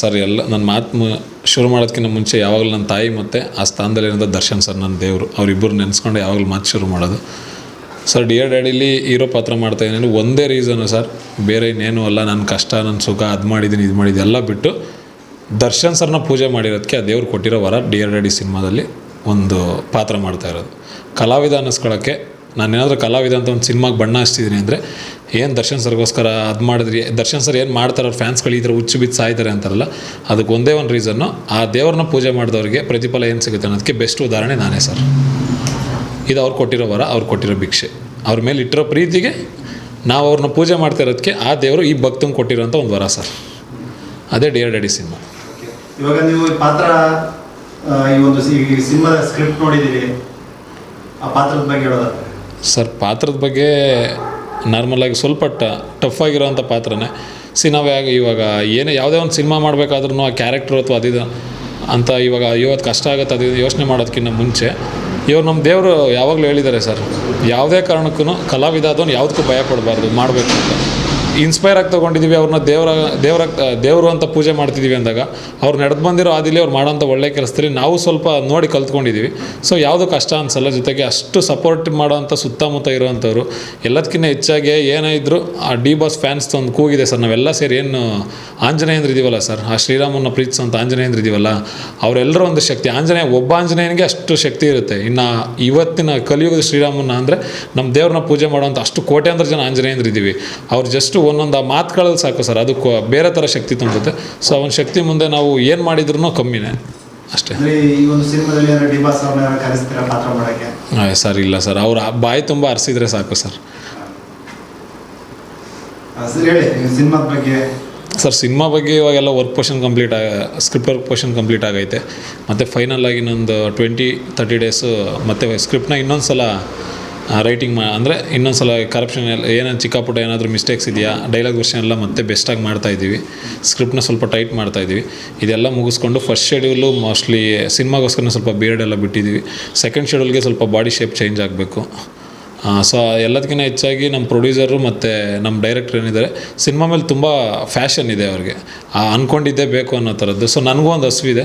Sir, ಎಲ್ಲ ನನ್ನ ಮಾತು ಶುರು ಮಾಡೋದಕ್ಕಿಂತ ಮುಂಚೆ ಯಾವಾಗಲೂ ನನ್ನ ತಾಯಿ ಮತ್ತು ಆ ಸ್ಥಾನದಲ್ಲಿರೋದ ದರ್ಶನ್ ಸರ್, ನನ್ನ ದೇವರು. ಅವರಿಬ್ಬರು ನೆನೆಸ್ಕೊಂಡು ಯಾವಾಗಲೂ ಮಾತು ಶುರು ಮಾಡೋದು. ಸರ್, ಡಿಯರ್ ಡ್ಯಾಡಿಲಿ ಇರೋ ಪಾತ್ರ ಮಾಡ್ತಾ ಇದ್ದೀನಿ. ಒಂದೇ ರೀಸನು ಸರ್. ಬೇರೆ ಇನ್ನೇನು ಅಲ್ಲ. ನನ್ನ ಕಷ್ಟ ನನ್ನ ಸುಖ, ಅದು ಮಾಡಿದ್ದೀನಿ ಇದು ಮಾಡಿದ್ದೀನಿ ಎಲ್ಲ ಬಿಟ್ಟು ದರ್ಶನ್ ಸರ್ನ ಪೂಜೆ ಮಾಡಿರೋದಕ್ಕೆ ಆ ದೇವ್ರು ಕೊಟ್ಟಿರೋ ವರ ಡಿಯರ್ ಡ್ಯಾಡಿ ಸಿನಿಮಾದಲ್ಲಿ ಒಂದು ಪಾತ್ರ ಮಾಡ್ತಾ ಇರೋದು. ಕಲಾವಿದ ಅನ್ನಿಸ್ಕೊಳ್ಳೋಕ್ಕೆ ನಾನೇನಾದರೂ ಕಲಾವಿದ ಅಂತ ಒಂದು ಸಿನಿಮಾಗೆ ಬಣ್ಣ ಹಚ್ತಿದ್ದೀನಿ ಅಂದರೆ, ಏನು ದರ್ಶನ್ ಸರ್ಗೋಸ್ಕರ ಅದು ಮಾಡಿದ್ರಿ? ದರ್ಶನ್ ಸರ್ ಏನು ಮಾಡ್ತಾರೆ ಅವ್ರ ಫ್ಯಾನ್ಸ್ಗಳು ಈ ಥರ ಹುಚ್ಚು ಬಿದ್ದು ಸಾಯ್ತಾರೆ ಅಂತಾರಲ್ಲ, ಅದಕ್ಕೆ ಒಂದೇ ಒಂದು ರೀಸನ್ನು ಆ ದೇವ್ರನ್ನ ಪೂಜೆ ಮಾಡಿದವ್ರಿಗೆ ಪ್ರತಿಫಲ ಏನು ಸಿಗುತ್ತೆ ಅನ್ನೋದಕ್ಕೆ ಬೆಸ್ಟ್ ಉದಾಹರಣೆ ನಾನೇ ಸರ್. ಇದು ಅವ್ರು ಕೊಟ್ಟಿರೋ ವರ, ಅವ್ರು ಕೊಟ್ಟಿರೋ ಭಿಕ್ಷೆ. ಅವ್ರ ಮೇಲೆ ಇಟ್ಟಿರೋ ಪ್ರೀತಿಗೆ ನಾವು ಅವ್ರನ್ನ ಪೂಜೆ ಮಾಡ್ತಾ ಇರೋದಕ್ಕೆ ಆ ದೇವರು ಈ ಭಕ್ತಂಗೆ ಕೊಟ್ಟಿರೋಂಥ ಒಂದು ವರ ಸರ್. ಅದೇ ಡಿಯರ್ ಡ್ಯಾಡಿ ಸಿನಿಮಾ. ಇವಾಗ ನೀವು ಪಾತ್ರ ಈ ಒಂದು ಸಿನಿಮಾದ ಸ್ಕ್ರಿಪ್ಟ್ ನೋಡಿದ್ದೀರಿ ಆ ಪಾತ್ರದ ಬಗ್ಗೆ ಹೇಳೋದಾದ್ರೆ. ಸರ್, ಪಾತ್ರದ ಬಗ್ಗೆ ನಾರ್ಮಲಾಗಿ ಸ್ವಲ್ಪ ಟಫ್ ಆಗಿರೋವಂಥ ಪಾತ್ರನೇ. ಸಿ ನಾವು ಇವಾಗ ಏನೇ ಯಾವುದೇ ಒಂದು ಸಿನಿಮಾ ಮಾಡಬೇಕಾದ್ರೂ ಆ ಕ್ಯಾರೆಕ್ಟ್ರು ಅಥವಾ ಅದಿದು ಅಂತ ಇವಾಗ ಇವತ್ತು ಕಷ್ಟ ಆಗುತ್ತೆ, ಅದು ಯೋಚನೆ ಮಾಡೋದಕ್ಕಿಂತ ಮುಂಚೆ. ಇವ್ರು ನಮ್ಮ ದೇವರು ಯಾವಾಗಲೂ ಹೇಳಿದ್ದಾರೆ ಸರ್, ಯಾವುದೇ ಕಾರಣಕ್ಕೂ ಕಲಾವಿದ ಅದನ್ನು ಯಾವುದಕ್ಕೂ ಭಯ ಪಡಬಾರ್ದು, ಮಾಡಬೇಕು ಅಂತ. ಇನ್ಸ್ಪೈರ್ ಆಗಿ ತೊಗೊಂಡಿದ್ದೀವಿ ಅವ್ರನ್ನ ದೇವರ ದೇವರ ದೇವರು ಅಂತ ಪೂಜೆ ಮಾಡ್ತಿದ್ದೀವಿ ಅಂದಾಗ. ಅವ್ರು ನಡೆದು ಬಂದಿರೋ ಆದಿಲಿ ಅವ್ರು ಮಾಡೋಂಥ ಒಳ್ಳೆ ಕೆಲಸದಲ್ಲಿ ನಾವು ಸ್ವಲ್ಪ ನೋಡಿ ಕಲ್ತ್ಕೊಂಡಿದ್ದೀವಿ ಸೊ ಯಾವುದು ಕಷ್ಟ ಅನ್ಸಲ್ಲ, ಜೊತೆಗೆ ಅಷ್ಟು ಸಪೋರ್ಟ್ ಮಾಡೋವಂಥ ಸುತ್ತಮುತ್ತ ಇರುವಂಥವ್ರು. ಎಲ್ಲದಕ್ಕಿಂತ ಹೆಚ್ಚಾಗಿ ಏನೇ ಇದ್ದರೂ ಆ ಡಿ ಬಾಸ್ ಫ್ಯಾನ್ಸ್ ಒಂದು ಕೂಗಿದೆ ಸರ್. ನಾವೆಲ್ಲ ಸೇರಿ ಏನು ಆಂಜನೇಯಂದ್ರ ಇದೀವಲ್ಲ ಸರ್? ಆ ಶ್ರೀರಾಮನ ಪ್ರೀತಿಸುವಂಥ ಆಂಜನೇಯಂದ್ರ ಇದೀವಲ್ಲ? ಅವರೆಲ್ಲರ ಒಂದು ಶಕ್ತಿ. ಆಂಜನೇಯ, ಒಬ್ಬ ಆಂಜನೇಯನಿಗೆ ಅಷ್ಟು ಶಕ್ತಿ ಇರುತ್ತೆ. ಇನ್ನು ಇವತ್ತಿನ ಕಲಿಯುಗದ ಶ್ರೀರಾಮನ ಅಂದರೆ ನಮ್ಮ ದೇವ್ರನ್ನ ಪೂಜೆ ಮಾಡುವಂಥ ಅಷ್ಟು ಕೋಟ್ಯಾಂತರ ಜನ ಆಂಜನೇಯಂದ್ರ ಇದ್ದೀವಿ ಅವ್ರು ಜಸ್ಟ್ ಒಂದೊಂದು ಆ ಮಾತುಗಳಲ್ಲಿ ಸಾಕು ಸರ್. ಅದಕ್ಕೆ ಬೇರೆ ಥರ ಶಕ್ತಿ ತುಂಬುತ್ತೆ ಸೊ ಅವನ ಶಕ್ತಿ ಮುಂದೆ ನಾವು ಏನು ಮಾಡಿದ್ರು ಕಮ್ಮಿನೇ. ಅಷ್ಟೇ. ಸರ್ ಇಲ್ಲ ಸರ್. ಅವ್ರ ಬಾಯಿ ತುಂಬ ಅರ್ಸಿದ್ರೆ ಸಾಕು ಸರ್. ಸರ್ ಸಿನಿಮಾ ಬಗ್ಗೆ ಇವಾಗೆಲ್ಲ ವರ್ಕ್ ಪೋರ್ಷನ್ ಕಂಪ್ಲೀಟ್ ಆಗ ಸ್ಕ್ರಿಪ್ಟ್ ವರ್ಕ್ ಪೋರ್ಷನ್ ಕಂಪ್ಲೀಟ್ ಆಗೈತೆ. ಮತ್ತು ಫೈನಲ್ ಆಗಿ ಇನ್ನೊಂದು ಟ್ವೆಂಟಿ ತರ್ಟಿ ಡೇಸು ಮತ್ತು ಸ್ಕ್ರಿಪ್ಟ್ನ ಇನ್ನೊಂದು ಸಲ ರೈಟಿಂಗ್ ಮಾ, ಅಂದರೆ ಇನ್ನೊಂದು ಸಲ ಕರಪ್ಷನ್ ಎಲ್ಲ ಏನೇನು ಚಿಕ್ಕ ಪುಟ್ಟ ಏನಾದರೂ ಮಿಸ್ಟೇಕ್ಸ್ ಇದೆಯಾ ಡೈಲಾಗ್ ವರ್ಷನ್ ಎಲ್ಲ ಮತ್ತೆ ಬೆಸ್ಟಾಗಿ ಮಾಡ್ತಾ ಇದ್ದೀವಿ. ಸ್ಕ್ರಿಪ್ಟ್ನ ಸ್ವಲ್ಪ ಟೈಟ್ ಮಾಡ್ತಾ ಇದ್ದೀವಿ. ಇದೆಲ್ಲ ಮುಗಿಸ್ಕೊಂಡು ಫಸ್ಟ್ ಶೆಡ್ಯೂಲು ಮೋಸ್ಟ್ಲಿ ಸಿನಿಮಾಗೋಸ್ಕರ ಸ್ವಲ್ಪ ಬಿಯರ್ಡ್ ಎಲ್ಲ ಬಿಟ್ಟಿದ್ದೀವಿ. ಸೆಕೆಂಡ್ ಶೆಡ್ಯೂಲ್ಗೆ ಸ್ವಲ್ಪ ಬಾಡಿ ಶೇಪ್ ಚೇಂಜ್ ಆಗಬೇಕು. ಸೊ ಎಲ್ಲದಕ್ಕಿಂತ ಹೆಚ್ಚಾಗಿ ನಮ್ಮ ಪ್ರೊಡ್ಯೂಸರು ಮತ್ತು ನಮ್ಮ ಡೈರೆಕ್ಟರ್ ಏನಿದ್ದಾರೆ ಸಿನಿಮಾ ಮೇಲೆ ತುಂಬ ಫ್ಯಾಷನ್ ಇದೆ ಅವ್ರಿಗೆ. ಅಂದ್ಕೊಂಡಿದ್ದೇ ಬೇಕು ಅನ್ನೋ ಥರದ್ದು ಸೊ ನನಗೂ ಒಂದು ಹಸುವಿದೆ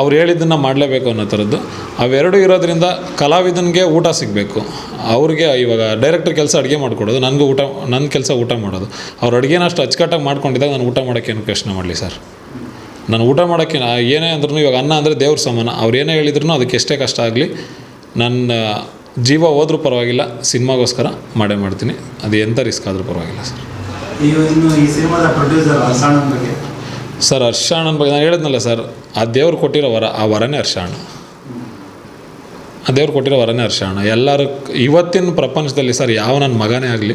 ಅವ್ರು ಹೇಳಿದ್ದನ್ನು ಮಾಡಲೇಬೇಕು ಅನ್ನೋ ಥರದ್ದು ಅವೆರಡು ಇರೋದ್ರಿಂದ ಕಲಾವಿದನಿಗೆ ಊಟ ಸಿಗಬೇಕು. ಅವ್ರಿಗೆ ಇವಾಗ ಡೈರೆಕ್ಟರ್ ಕೆಲಸ ಅಡುಗೆ ಮಾಡಿಕೊಡೋದು ನನಗೂ ಊಟ ನನ್ನ ಕೆಲಸ ಊಟ ಮಾಡೋದು. ಅವ್ರು ಅಡುಗೆನ ಅಷ್ಟು ಅಚ್ಚುಕಟ್ಟಾಗಿ ಮಾಡ್ಕೊಂಡಿದ್ದಾಗ ನಾನು ಊಟ ಮಾಡೋಕ್ಕೇನು ಪ್ರಶ್ನೆ ಮಾಡಲಿ ಸರ್. ನಾನು ಊಟ ಮಾಡೋಕ್ಕೆ ಏನೇ ಅಂದ್ರೂ ಇವಾಗ ಅನ್ನ ಅಂದರೆ ದೇವ್ರ ಸಮಾನ. ಅವ್ರು ಏನೇ ಹೇಳಿದ್ರು ಅದಕ್ಕೆ ಎಷ್ಟೇ ಕಷ್ಟ ಆಗಲಿ ನನ್ನ ಜೀವ ಹೋದ್ರೂ ಪರವಾಗಿಲ್ಲ ಸಿನಿಮಾಗೋಸ್ಕರ ಮಾಡೇ ಮಾಡ್ತೀನಿ. ಅದು ಎಂಥ ರಿಸ್ಕ್ ಆದರೂ ಪರವಾಗಿಲ್ಲ ಸರ್. ಈ ಸಿನಿಮಾದ ಪ್ರೊಡ್ಯೂಸರ್ ಹರ್ಷಾಣನ್ ಬಗ್ಗೆ? ಸರ್ ಹರ್ಷಾಣನ ಬಗ್ಗೆ ನಾನು ಹೇಳಿದ್ನಲ್ಲ ಸರ್ ಆ ದೇವ್ರು ಕೊಟ್ಟಿರೋ ವರ ಆ ವರನೇ ಹರ್ಷಾಣ ದೇವ್ರು ಕೊಟ್ಟಿರೋ ವರನೇ ಹರ್ಷಾಣ ಎಲ್ಲರೂ ಇವತ್ತಿನ ಪ್ರಪಂಚದಲ್ಲಿ ಸರ್ ಯಾವ ನನ್ನ ಮಗನೇ ಆಗಲಿ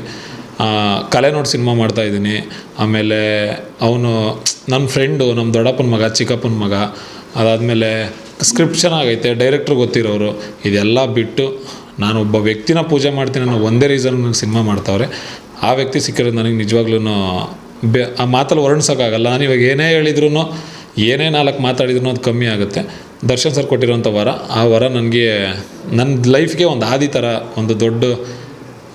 ಕಲೆ ನೋಡಿ ಸಿನಿಮಾ ಮಾಡ್ತಾ ಇದ್ದೀನಿ. ಆಮೇಲೆ ಅವನು ನನ್ನ ಫ್ರೆಂಡು ನಮ್ಮ ದೊಡ್ಡಪ್ಪನ ಮಗ, ಚಿಕ್ಕಪ್ಪನ ಮಗ, ಅದಾದಮೇಲೆ ಸ್ಕ್ರಿಪ್ಟ್ ಆಗೈತೆ ಡೈರೆಕ್ಟ್ರ್ ಗೊತ್ತಿರೋರು, ಇದೆಲ್ಲ ಬಿಟ್ಟು ನಾನು ಒಬ್ಬ ವ್ಯಕ್ತಿನ ಪೂಜೆ ಮಾಡ್ತೀನಿ ಅನ್ನೋ ಒಂದೇ ರೀಸನ್ ನನಗೆ ಸಿನಿಮಾ ಮಾಡ್ತಾವ್ರೆ. ಆ ವ್ಯಕ್ತಿ ಸಿಕ್ಕಿರೋದು ನನಗೆ ನಿಜವಾಗ್ಲೂ ಬೆ, ಆ ಮಾತಲ್ಲಿ ವರ್ಣಿಸೋಕ್ಕಾಗಲ್ಲ. ನಾನು ಇವಾಗ ಏನೇ ಹೇಳಿದ್ರು ಏನೇ ನಾಲ್ಕು ಮಾತಾಡಿದ್ರು ಅದು ಕಮ್ಮಿ ಆಗುತ್ತೆ. ದರ್ಶನ್ ಸರ್ ಕೊಟ್ಟಿರೋಂಥ ವರ ಆ ವರ ನನಗೆ ನನ್ನ ಲೈಫ್ಗೆ ಒಂದು ಆದಿ ಥರ ಒಂದು ದೊಡ್ಡ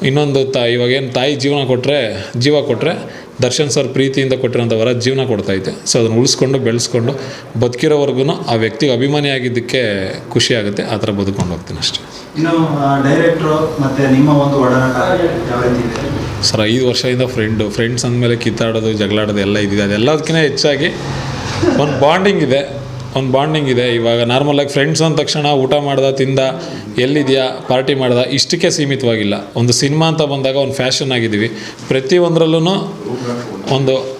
ಇನ್ನೊಂದು ತಾ ಇವಾಗೇನು ತಾಯಿ ಜೀವನ ಕೊಟ್ಟರೆ ಜೀವ ಕೊಟ್ಟರೆ ದರ್ಶನ್ ಸರ್ ಪ್ರೀತಿಯಿಂದ ಕೊಟ್ಟಿರೋಂಥ ವರ ಜೀವನ ಕೊಡ್ತೈತೆ ಸೊ ಅದನ್ನು ಉಳಿಸ್ಕೊಂಡು ಬೆಳೆಸ್ಕೊಂಡು ಬದುಕಿರೋವರೆಗೂ ಆ ವ್ಯಕ್ತಿಗೆ ಅಭಿಮಾನಿಯಾಗಿದ್ದಕ್ಕೆ ಖುಷಿ ಆಗುತ್ತೆ ಆ ಥರ ಬದುಕೊಂಡು ಹೋಗ್ತೀನಿ ಅಷ್ಟೇ. ಇನ್ನು ಡೈರೆಕ್ಟ್ರು ಮತ್ತೆ ನಿಮ್ಮ ಒಂದು ಸರ್ ಐದು ವರ್ಷದಿಂದ ಫ್ರೆಂಡು ಫ್ರೆಂಡ್ಸ್ ಅಂದಮೇಲೆ ಕಿತ್ತಾಡೋದು ಜಗಳಾಡೋದು ಎಲ್ಲ ಇದಿದೆ ಅದೆಲ್ಲದಕ್ಕಿಂತ ಹೆಚ್ಚಾಗಿ ಒಂದು ಬಾಂಡಿಂಗ್ ಇದೆ. ಒಂದು ಬಾಂಡಿಂಗ್ ಇದೆ. ಇವಾಗ ನಾರ್ಮಲಾಗಿ ಫ್ರೆಂಡ್ಸ್ ಅಂದ ತಕ್ಷಣ ಊಟ ಮಾಡ್ದ, ತಿಂದ, ಎಲ್ಲಿದೆಯಾ ಪಾರ್ಟಿ ಮಾಡ್ದ, ಇಷ್ಟಕ್ಕೆ ಸೀಮಿತವಾಗಿಲ್ಲ. ಒಂದು ಸಿನಿಮಾ ಅಂತ ಬಂದಾಗ ಒಂದು ಫ್ಯಾಷನ್ ಆಗಿದ್ದೀವಿ. ಪ್ರತಿಯೊಂದರಲ್ಲೂ ಒಂದು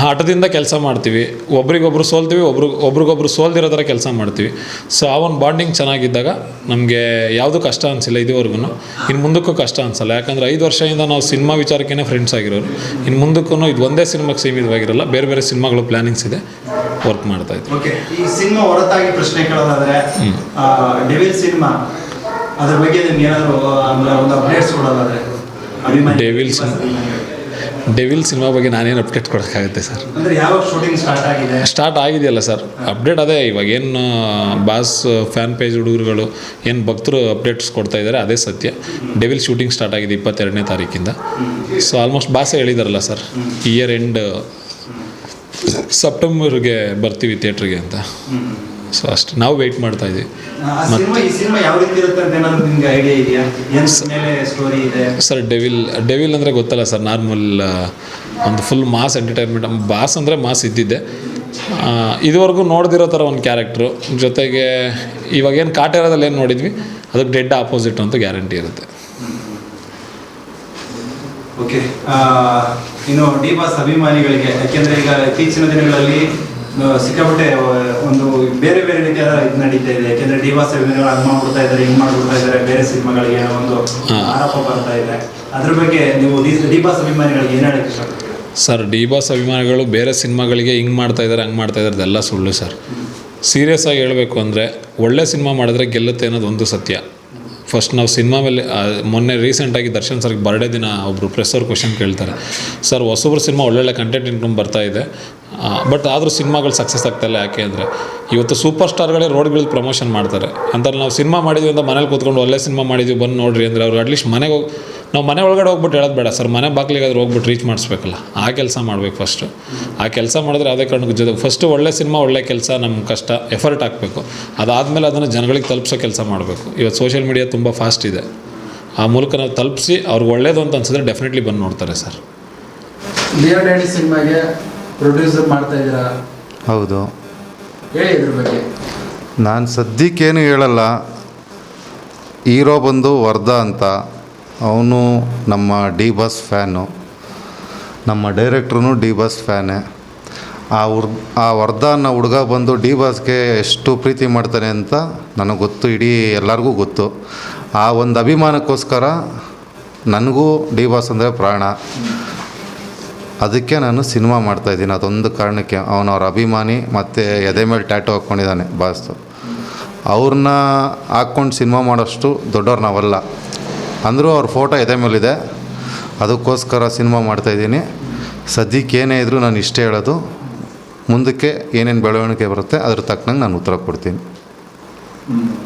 ಹಠದಿಂದ ಕೆಲಸ ಮಾಡ್ತೀವಿ. ಒಬ್ರಿಗೊಬ್ರು ಸೋಲ್ತೀವಿ ಒಬ್ರು ಒಬ್ರಿಗೊಬ್ರು ಸೋಲ್ದಿರೋ ಥರ ಕೆಲಸ ಮಾಡ್ತೀವಿ. ಸೊ ಆ ಒಂದು ಬಾಂಡಿಂಗ್ ಚೆನ್ನಾಗಿದ್ದಾಗ ನಮಗೆ ಯಾವುದೂ ಕಷ್ಟ ಅನಿಸಿಲ್ಲ ಇದುವರೆಗೂ. ಇನ್ನು ಮುಂದಕ್ಕೂ ಕಷ್ಟ ಅನಿಸಲ್ಲ. ಯಾಕಂದರೆ ಐದು ವರ್ಷದಿಂದ ನಾವು ಸಿನಿಮಾ ವಿಚಾರಕ್ಕೇ ಫ್ರೆಂಡ್ಸ್ ಆಗಿರೋರು. ಇನ್ನು ಮುಂದಕ್ಕೂ ಇದು ಒಂದೇ ಸಿನಿಮಾಗೆ ಸೀಮಿತವಾಗಿರಲ್ಲ ಬೇರೆ ಬೇರೆ ಸಿನಿಮಾಗಳು ಪ್ಲ್ಯಾನಿಂಗ್ಸ್ ಇದೆ ವರ್ಕ್ ಮಾಡ್ತಾ ಇದ್ದೀವಿ ಓಕೆ ಈ ಸಿನಿಮಾ ಹೊರತಾಗಿ ಪ್ರಶ್ನೆ ಕೇಳೋದಾದರೆ ಡೆವಿಲ್ ಸಿನಿಮಾ ಅದ್ರ ಬಗ್ಗೆ ಏನಾದರೂ ಡೆವಿಲ್ ಒಂದು ಅಪ್ಡೇಟ್ಸ್ ಕೊಡೋದಾದ್ರೆ cinema. ಡೆವಿಲ್ ಸಿನಿಮಾ ಬಗ್ಗೆ ನಾನೇನು ಅಪ್ಡೇಟ್ ಕೊಡೋಕ್ಕಾಗುತ್ತೆ ಸರ್? ಸ್ಟಾರ್ಟ್ ಆಗಿದೆಯಲ್ಲ ಸರ್. ಅಪ್ಡೇಟ್ ಅದೇ ಇವಾಗ ಏನು ಬಾಸ್ ಫ್ಯಾನ್ ಪೇಜ್ ಹುಡುಗರುಗಳು ಏನು ಭಕ್ತರು ಅಪ್ಡೇಟ್ಸ್ ಕೊಡ್ತಾ ಇದ್ದಾರೆ ಅದೇ ಸತ್ಯ. ಡೆವಿಲ್ ಶೂಟಿಂಗ್ ಸ್ಟಾರ್ಟ್ ಆಗಿದೆ ಇಪ್ಪತ್ತೆರಡನೇ ತಾರೀಕಿಂದ. ಸೊ ಆಲ್ಮೋಸ್ಟ್ ಬಾಸ್ ಹೇಳಿದಾರಲ್ಲ ಸರ್ ಇಯರ್ ಎಂಡ್ ಸೆಪ್ಟೆಂಬರ್ಗೆ ಬರ್ತೀವಿ ಥಿಯೇಟ್ರಿಗೆ ಅಂತ. ಸೊ ಅಷ್ಟು ನಾವು ವೆಯ್ಟ್ ಮಾಡ್ತಾ ಇದ್ದೀವಿ ಸರ್ ಡೆವಿಲ್ ಡೆವಿಲ್ ಅಂದರೆ ಗೊತ್ತಲ್ಲ ಸರ್ ನಾರ್ಮಲ್ ಒಂದು ಫುಲ್ ಮಾಸ್ ಎಂಟರ್ಟೈನ್ಮೆಂಟ್ ಬಾಸ್ ಅಂದರೆ ಮಾಸ್ ಇದ್ದಿದ್ದೆ. ಇದುವರೆಗೂ ನೋಡ್ದಿರೋ ಥರ ಒಂದು ಕ್ಯಾರೆಕ್ಟ್ರು ಜೊತೆಗೆ ಇವಾಗೇನು ಕಾಟೇರದಲ್ಲಿ ಏನು ನೋಡಿದ್ವಿ ಅದಕ್ಕೆ ಡೆಡ್ ಆಪೋಸಿಟ್ ಅಂತ ಗ್ಯಾರಂಟಿ ಇರುತ್ತೆ. ಓಕೆ ಇನ್ನು ಡಿ ಬಾಸ್ ಅಭಿಮಾನಿಗಳಿಗೆ ಯಾಕೆಂದರೆ ಈಗ ಇತ್ತೀಚಿನ ದಿನಗಳಲ್ಲಿ ಸಿಕ್ಕಾಪಟ್ಟೆ ಒಂದು ಬೇರೆ ಬೇರೆ ರೀತಿಯಾದ ಇದು ನಡೀತಾ ಇದೆ. ಯಾಕೆಂದ್ರೆ ಡಿವಾ ಬಾಸ್ ಅಭಿಮಾನಿಗಳು ಹಂಗ್ ಮಾಡ್ಬಿಡ್ತಾ ಇದ್ದಾರೆ ಹಿಂಗ್ ಮಾಡ್ಬಿಡ್ತಾ ಇದ್ದಾರೆ ಬೇರೆ ಸಿನಿಮಾಗಳಿಗೆ ಏನೋ ಒಂದು. ಆರೋಪ ಬರ್ತಾ ಇದೆ. ಅದ್ರ ಬಗ್ಗೆ ನೀವು ಡಿ- ಡಿ ಬಾಸ್ ಅಭಿಮಾನಿಗಳಿಗೆ ಏನ್ ಹೇಳಕ್ ಸರ್ ಡಿ ಬಾಸ್ ಅಭಿಮಾನಿಗಳು ಬೇರೆ ಸಿನಿಮಾಗಳಿಗೆ ಹಿಂಗೆ ಮಾಡ್ತಾ ಇದ್ದಾರೆ ಹಂಗೆ ಮಾಡ್ತಾ ಇದ್ದಾರೆ ಅದೆಲ್ಲ ಸುಳ್ಳು ಸರ್. ಸೀರಿಯಸ್ ಆಗಿ ಹೇಳಬೇಕು ಅಂದರೆ ಒಳ್ಳೆ ಸಿನಿಮಾ ಮಾಡಿದ್ರೆ ಗೆಲ್ಲುತ್ತೆ ಅನ್ನೋದು ಒಂದು ಸತ್ಯ. ಫಸ್ಟ್ ನಾವು ಸಿನಿಮಾ ಮೇಲೆ ಮೊನ್ನೆ ರೀಸೆಂಟಾಗಿ ದರ್ಶನ್ ಸರ್ಗೆ ಬರ್ಡೇ ದಿನ ಒಬ್ಬರು ಪ್ರೆಸ್ ಅವ್ರು ಕ್ವಶನ್ ಕೇಳ್ತಾರೆ. ಸರ್ ಹೊಸಬ್ರ ಸಿನಿಮಾ ಒಳ್ಳೊಳ್ಳೆ ಕಂಟೆಂಟ್ ಇನ್ಕಮ್ ಬರ್ತಾ ಇದೆ. ಬಟ್ ಆದರೂ ಸಿನಿಮಾಗಳು ಸಕ್ಸಸ್ ಆಗ್ತಾಯಿಲ್ಲ ಯಾಕೆ ಅಂದರೆ ಇವತ್ತು ಸೂಪರ್ ಸ್ಟಾರ್ಗಳೇ ರೋಡ್ಗಳಲ್ಲಿ ಪ್ರಮೋಷನ್ ಮಾಡ್ತಾರೆ. ಅಂತ ನಾವು ಸಿನಿಮಾ ಮಾಡಿದ್ವಿ ಅಂತ ಮನೇಲಿ ಕೂತ್ಕೊಂಡು ಒಳ್ಳೆ ಸಿನಿಮಾ ಮಾಡಿದ್ವಿ, ಬಂದು ನೋಡ್ರಿ ಅಂದರೆ ಅವ್ರು ಅಟ್ಲೀಸ್ಟ್ ಮನೆಗೆ ಹೋಗಿ ನಾವು ಮನೆ ಒಳಗಡೆ ಹೋಗ್ಬಿಟ್ಟು ಹೇಳೋದು ಬೇಡ, ಸರ್ ಮನೆ ಬಾಗಿಲಿಗಾದ್ರೂ ಹೋಗ್ಬಿಟ್ಟು ರೀಚ್ ಮಾಡಿಸ್ಬೇಕಲ್ಲ, ಆ ಕೆಲಸ ಮಾಡ್ಬೇಕು ಫಸ್ಟು ಆ ಕೆಲಸ ಮಾಡಿದ್ರೆ ಅದೇ ಕಾರಣಕ್ಕೆ ಜೊತೆ ಫಸ್ಟ್ ಒಳ್ಳೆ ಸಿನಿಮಾ, ಒಳ್ಳೆ ಕೆಲಸ ನಮ್ಮ ಕಷ್ಟ ಎಫರ್ಟ್ ಹಾಕಬೇಕು. ಅದಾದಮೇಲೆ ಅದನ್ನು ಜನಗಳಿಗೆ ತಲುಪಿಸೋ ಕೆಲಸ ಮಾಡಬೇಕು. ಇವತ್ತು ಸೋಷಿಯಲ್ ಮೀಡಿಯಾ ತುಂಬ ಫಾಸ್ಟ್ ಇದೆ. ಆ ಮೂಲಕ ನಾವು ತಲುಪಿಸಿ ಅವ್ರಿಗೆ ಒಳ್ಳೇದು ಅಂತ ಅನ್ಸಿದ್ರೆ ಡೆಫಿನೆಟ್ಲಿ ಬಂದು ನೋಡ್ತಾರೆ, ಸರ್. ಸಿನಿಮಾಗೆ ಪ್ರೊಡ್ಯೂಸರ್ ಮಾಡ್ತಾ ಇದ್ದೀರಾ? ಹೌದು. ಹೇಳಿ ಇದ್ರ ಬಗ್ಗೆ. ನಾನು ಸದ್ಯಕ್ಕೇನು ಹೇಳಲ್ಲ. ಹೀರೋ ಬಂದು ವರ್ಧ ಅಂತ. ಅವನು ನಮ್ಮ ಡಿ ಬಸ್ ಫ್ಯಾನು. ನಮ್ಮ ಡೈರೆಕ್ಟ್ರೂ ಡಿ ಬಸ್ ಫ್ಯಾನೇ. ಆ ಉರ್ ಆ ವರ್ಧ ಅನ್ನೋ ಹುಡುಗ ಬಂದು ಡಿ ಬಾಸ್ಗೆ ಎಷ್ಟು ಪ್ರೀತಿ ಮಾಡ್ತಾನೆ ಅಂತ ನನಗೆ ಗೊತ್ತು ಇಡೀ ಎಲ್ಲರಿಗೂ ಗೊತ್ತು. ಆ ಒಂದು ಅಭಿಮಾನಕ್ಕೋಸ್ಕರ ನನಗೂ ಡಿ ಬಾಸ್ ಅಂದರೆ ಪ್ರಾಣ. ಅದಕ್ಕೆ ನಾನು ಸಿನಿಮಾ ಮಾಡ್ತಾಯಿದ್ದೀನಿ ಅದೊಂದು ಕಾರಣಕ್ಕೆ ಅವನು ಅವ್ರ ಅಭಿಮಾನಿ ಮತ್ತು ಎದೆ ಮೇಲೆ ಟ್ಯಾಟೋ ಹಾಕ್ಕೊಂಡಿದ್ದಾನೆ ಬಾಸ್ತು ಅವ್ರನ್ನ ಹಾಕ್ಕೊಂಡು ಸಿನಿಮಾ ಮಾಡೋಷ್ಟು ದೊಡ್ಡವ್ರು ನಾವಲ್ಲ ಅಂದರೂ ಅವ್ರ ಫೋಟೋ ಎದೆ ಮೇಲಿದೆ. ಅದಕ್ಕೋಸ್ಕರ ಸಿನಿಮಾ ಮಾಡ್ತಾಯಿದ್ದೀನಿ ಸದ್ಯಕ್ಕೆ ಏನೇ ಇದ್ದರೂ ನಾನು ಇಷ್ಟೇ ಹೇಳೋದು. ಮುಂದಕ್ಕೆ ಏನೇನು ಬೆಳವಣಿಗೆ ಬರುತ್ತೆ ಅದ್ರ ತಕ್ಕನಂಗೆ ನಾನು ಉತ್ತರ ಕೊಡ್ತೀನಿ.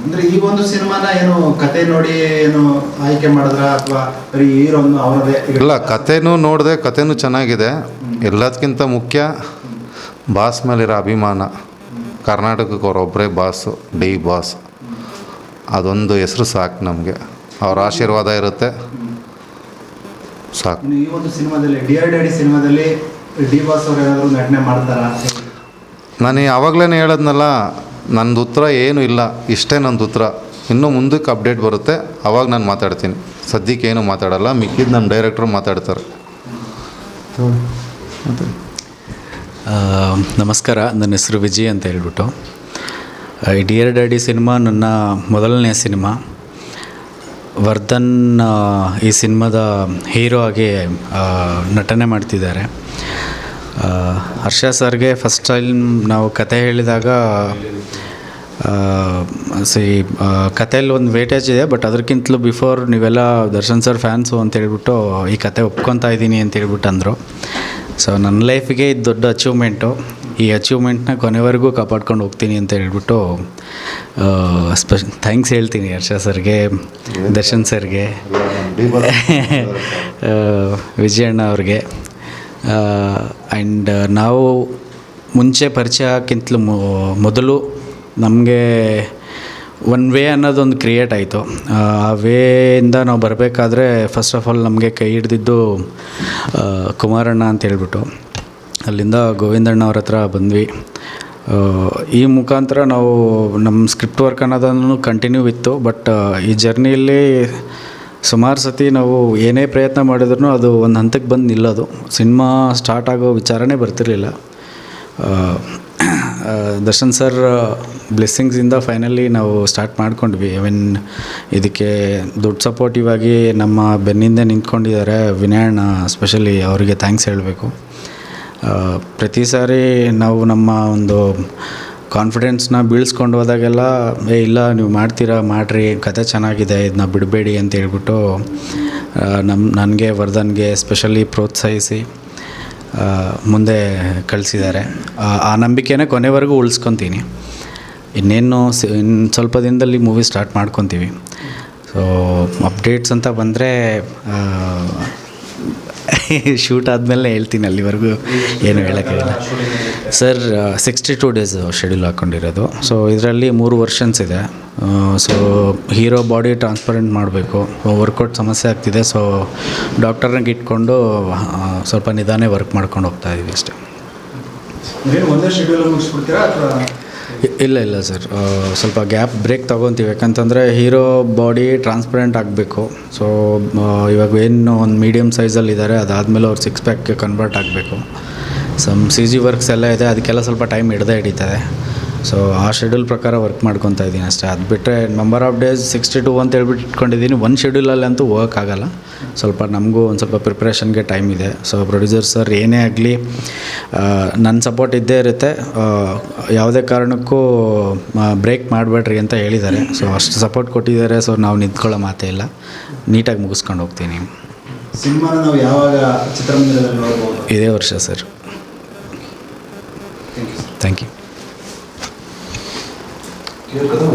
ಅಂದ್ರೆ ಈ ಒಂದು ಸಿನಿಮಾನ ಏನು ಕತೆ ನೋಡಿ ಏನು ಆಯ್ಕೆ ಮಾಡಿದ್ರ ಅಥವಾ ಹೀರೋ ಅವರದೇ? ಇಲ್ಲ ಕತೆನೂ ನೋಡಿದೆ ಕತೆನೂ ಚೆನ್ನಾಗಿದೆ. ಎಲ್ಲದಕ್ಕಿಂತ ಮುಖ್ಯ ಬಾಸ್ ಮೇಲಿರೋ ಅಭಿಮಾನ. ಕರ್ನಾಟಕಕ್ಕೆ ಅವರೊಬ್ಬರೇ ಬಾಸು ಡಿ ಬಾಸ್. ಅದೊಂದು ಹೆಸರು ಸಾಕು ನಮಗೆ. ಅವ್ರ ಆಶೀರ್ವಾದ ಇರುತ್ತೆ. ಸಾಕು. ಈ ಒಂದು ಸಿನಿಮಾದಲ್ಲಿ ಡಿಯರ್ ಡ್ಯಾಡಿ ಸಿನಿಮಾದಲ್ಲಿ ಡಿ ಬಾಸ್ ಅವರು ಏನಾದರೂ ನಟನೆ ಮಾಡ್ತಾರಾ? ನಾನು ಯಾವಾಗಲೇ ಹೇಳದ್ನಲ್ಲ ನಂದು ಉತ್ತರ ಏನೂ ಇಲ್ಲ. ಇಷ್ಟೇ ನಂದು ಉತ್ತರ. ಇನ್ನೂ ಮುಂದಕ್ಕೆ ಅಪ್ಡೇಟ್ ಬರುತ್ತೆ. ಅವಾಗ ನಾನು ಮಾತಾಡ್ತೀನಿ. ಸದ್ಯಕ್ಕೆ ಏನು ಮಾತಾಡಲ್ಲ. ಮಿಕ್ಕಿದ್ದು ನಮ್ಮ ಡೈರೆಕ್ಟ್ರು ಮಾತಾಡ್ತಾರೆ. ನಮಸ್ಕಾರ. ನನ್ನ ಹೆಸರು ವಿಜಯ್ ಅಂತ ಹೇಳ್ಬಿಟ್ಟು. ಡಿಯರ್ ಡ್ಯಾಡಿ ಸಿನಿಮಾ ನನ್ನ ಮೊದಲನೇ ಸಿನಿಮಾ. ವರ್ಧನ್ ಈ ಸಿನಿಮಾದ ಹೀರೋ ಆಗಿ ನಟನೆ ಮಾಡ್ತಿದ್ದಾರೆ. ಹರ್ಷ ಸರ್ಗೆ ಫಸ್ಟ್ ಟೈಮ್ ನಾವು ಕತೆ ಹೇಳಿದಾಗ ಸಿ ಕಥೆಯಲ್ಲಿ ಒಂದು ವೇಟೇಜ್ ಇದೆ ಬಟ್ ಅದಕ್ಕಿಂತಲೂ ಬಿಫೋರ್ ನೀವೆಲ್ಲ ದರ್ಶನ್ ಸರ್ ಫ್ಯಾನ್ಸು ಅಂತ ಹೇಳ್ಬಿಟ್ಟು ಈ ಕತೆ ಒಪ್ಕೊತಾ ಇದ್ದೀನಿ ಅಂತ ಹೇಳ್ಬಿಟ್ಟು ಅಂದರು. ಸೊ ನನ್ನ ಲೈಫಿಗೆ ಇದು ದೊಡ್ಡ ಅಚೀವ್ಮೆಂಟು ಈ ಅಚೀವ್ಮೆಂಟ್ನ ಕೊನೆವರೆಗೂ ಕಾಪಾಡ್ಕೊಂಡು ಹೋಗ್ತೀನಿ ಅಂತ ಹೇಳ್ಬಿಟ್ಟು ಸ್ಪೆ ಥ್ಯಾಂಕ್ಸ್ ಹೇಳ್ತೀನಿ ಹರ್ಷ ಸರ್ಗೆ, ದರ್ಶನ್ ಸರ್ಗೆ ವಿಜಯಣ್ಣ ಅವ್ರಿಗೆ. ಆ್ಯಂಡ್ ನಾವು ಮುಂಚೆ ಪರಿಚಯಕ್ಕಿಂತಲೂ ಮೊದಲು ನಮಗೆ ಒನ್ ವೇ ಅನ್ನೋದೊಂದು ಕ್ರಿಯೇಟ್ ಆಯಿತು. ಆ ವೇಯಿಂದ ನಾವು ಬರಬೇಕಾದ್ರೆ ಫಸ್ಟ್ ಆಫ್ ಆಲ್ ನಮಗೆ ಕೈ ಹಿಡ್ದಿದ್ದು ಕುಮಾರಣ್ಣ ಅಂತ ಹೇಳ್ಬಿಟ್ಟು. ಅಲ್ಲಿಂದ ಗೋವಿಂದಣ್ಣ ಅವ್ರ ಹತ್ರ ಬಂದ್ವಿ. ಈ ಮುಖಾಂತರ ನಾವು ನಮ್ಮ ಸ್ಕ್ರಿಪ್ಟ್ ವರ್ಕ್ ಅನ್ನೋದನ್ನು ಕಂಟಿನ್ಯೂ ಇತ್ತು ಬಟ್ ಈ ಜರ್ನಿಯಲ್ಲಿ ಸುಮಾರು ಸತಿ ನಾವು ಏನೇ ಪ್ರಯತ್ನ ಮಾಡಿದ್ರು ಅದು ಒಂದು ಹಂತಕ್ಕೆ ಬಂದು ನಿಲ್ಲೋದು. ಸಿನಿಮಾ ಸ್ಟಾರ್ಟ್ ಆಗೋ ವಿಚಾರನೇ ಬರ್ತಿರಲಿಲ್ಲ. ದರ್ಶನ್ ಸರ್ ಬ್ಲೆಸ್ಸಿಂಗ್ಸಿಂದ ಫೈನಲಿ ನಾವು ಸ್ಟಾರ್ಟ್ ಮಾಡ್ಕೊಂಡ್ವಿ. ಐ ಮೀನ್ ಇದಕ್ಕೆ ದೊಡ್ಡ ಸಪೋರ್ಟಿವ್ ಆಗಿ ನಮ್ಮ ಬೆನ್ನಿಂದ ನಿಂತ್ಕೊಂಡಿದ್ದಾರೆ ವಿನಯಣ್ಣ ಸ್ಪೆಷಲಿ ಅವರಿಗೆ ಥ್ಯಾಂಕ್ಸ್ ಹೇಳಬೇಕು. ಪ್ರತಿ ಸಾರಿ ನಾವು ನಮ್ಮ ಒಂದು ಕಾನ್ಫಿಡೆನ್ಸ್ನ ಬೀಳ್ಸ್ಕೊಂಡು ಹೋದಾಗೆಲ್ಲ, ಏ, ಇಲ್ಲ, ನೀವು ಮಾಡ್ತೀರಾ, ಮಾಡಿರಿ, ಕತೆ ಚೆನ್ನಾಗಿದೆ ಇದನ್ನ ಬಿಡಬೇಡಿ ಅಂತ ಹೇಳ್ಬಿಟ್ಟು ನಮ್ಮ ನನಗೆ, ವರ್ಧನ್ಗೆ ಸ್ಪೆಷಲಿ ಪ್ರೋತ್ಸಾಹಿಸಿ ಮುಂದೆ ಕಳಿಸಿದ್ದಾರೆ. ಆ ನಂಬಿಕೆನೇ ಕೊನೆವರೆಗೂ ಉಳಿಸ್ಕೊತೀನಿ. ಇನ್ನೇನು ಇನ್ನು ಸ್ವಲ್ಪ ದಿನದಲ್ಲಿ ಮೂವಿ ಸ್ಟಾರ್ಟ್ ಮಾಡ್ಕೊತೀವಿ. ಸೊ ಅಪ್ಡೇಟ್ಸ್ ಅಂತ ಬಂದರೆ ಶೂಟ್ ಆದಮೇಲೆ ಹೇಳ್ತೀನಿ ಅಲ್ಲಿವರೆಗೂ ಏನು ಹೇಳೋಕ್ಕಾಗಲ್ಲ. Sir sixty two days schedule ಹಾಕ್ಕೊಂಡಿರೋದು so ಇದರಲ್ಲಿ ಮೂರು ವರ್ಷನ್ಸ್ ಇದೆ. ಸೊ ಹೀರೋ ಬಾಡಿ ಟ್ರಾನ್ಸ್ಪರೆಂಟ್ ಮಾಡಬೇಕು. ವರ್ಕೌಟ್ ಸಮಸ್ಯೆ ಆಗ್ತಿದೆ. ಸೊ ಡಾಕ್ಟರ್ನಾಗ ಇಟ್ಕೊಂಡು ಸ್ವಲ್ಪ ನಿಧಾನೇ ವರ್ಕ್ ಮಾಡ್ಕೊಂಡು ಹೋಗ್ತಾ ಇದೀವಿ ಅಷ್ಟೇ. ಇಲ್ಲ ಇಲ್ಲ ಸರ್. ಸ್ವಲ್ಪ ಗ್ಯಾಪ್ ಬ್ರೇಕ್ ತೊಗೊತೀವಿ. ಯಾಕಂತಂದರೆ ಹೀರೋ ಬಾಡಿ ಟ್ರಾನ್ಸ್ಪರೆಂಟ್ ಆಗಬೇಕು. ಸೊ ಇವಾಗ ಏನು ಒಂದು ಮೀಡಿಯಮ್ ಸೈಜಲ್ಲಿ ಇದ್ದಾರೆ ಅದಾದಮೇಲೆ ಅವ್ರು ಸಿಕ್ಸ್ ಪ್ಯಾಕ್ಗೆ ಕನ್ವರ್ಟ್ ಆಗಬೇಕು. ಸಮ್ ಸಿ ಜಿ ವರ್ಕ್ಸ್ ಎಲ್ಲ ಇದೆ, ಅದಕ್ಕೆಲ್ಲ ಸ್ವಲ್ಪ ಟೈಮ್ ಹಿಡ್ದೇ ಹಿಡಿತದೆ ಸೊ ಆ ಶೆಡ್ಯೂಲ್ ಪ್ರಕಾರ ವರ್ಕ್ ಮಾಡ್ಕೊತಾ ಇದ್ದೀನಿ ಅಷ್ಟೇ. ಅದು ಬಿಟ್ಟರೆ number of days sixty two ಅಂತ ಹೇಳ್ಬಿಟ್ಟು ಇಟ್ಕೊಂಡಿದ್ದೀನಿ ಒಂದು ಶೆಡ್ಯೂಲಲ್ಲಿ ಅಂತೂ ಹೋಗೋಕ್ಕಾಗಲ್ಲ ಸ್ವಲ್ಪ ನಮಗೂ ಒಂದು ಸ್ವಲ್ಪ ಪ್ರಿಪ್ರೇಷನ್ಗೆ ಟೈಮ್ ಇದೆ. ಸೊ ಪ್ರೊಡ್ಯೂಸರ್ ಸರ್ ಏನೇ ಆಗಲಿ ನನ್ನ ಸಪೋರ್ಟ್ ಇದ್ದೇ ಇರುತ್ತೆ. ಯಾವುದೇ ಕಾರಣಕ್ಕೂ ಬ್ರೇಕ್ ಮಾಡಬೇಡ್ರಿ ಅಂತ ಹೇಳಿದ್ದಾರೆ. ಸೊ ಅಷ್ಟು ಸಪೋರ್ಟ್ ಕೊಟ್ಟಿದ್ದಾರೆ. ಸೊ ನಾವು ನಿಂತ್ಕೊಳ್ಳೋ ಮಾತೇ ಇಲ್ಲ. ನೀಟಾಗಿ ಮುಗಿಸ್ಕೊಂಡು ಹೋಗ್ತೀನಿ. ಸಿನಿಮಾನ ನಾವು ಯಾವಾಗ ಚಿತ್ರಮಂದಿರದಲ್ಲಿ ನೋಡ್ಬೋದು? ಇದೇ ವರ್ಷ ಸರ್ কথা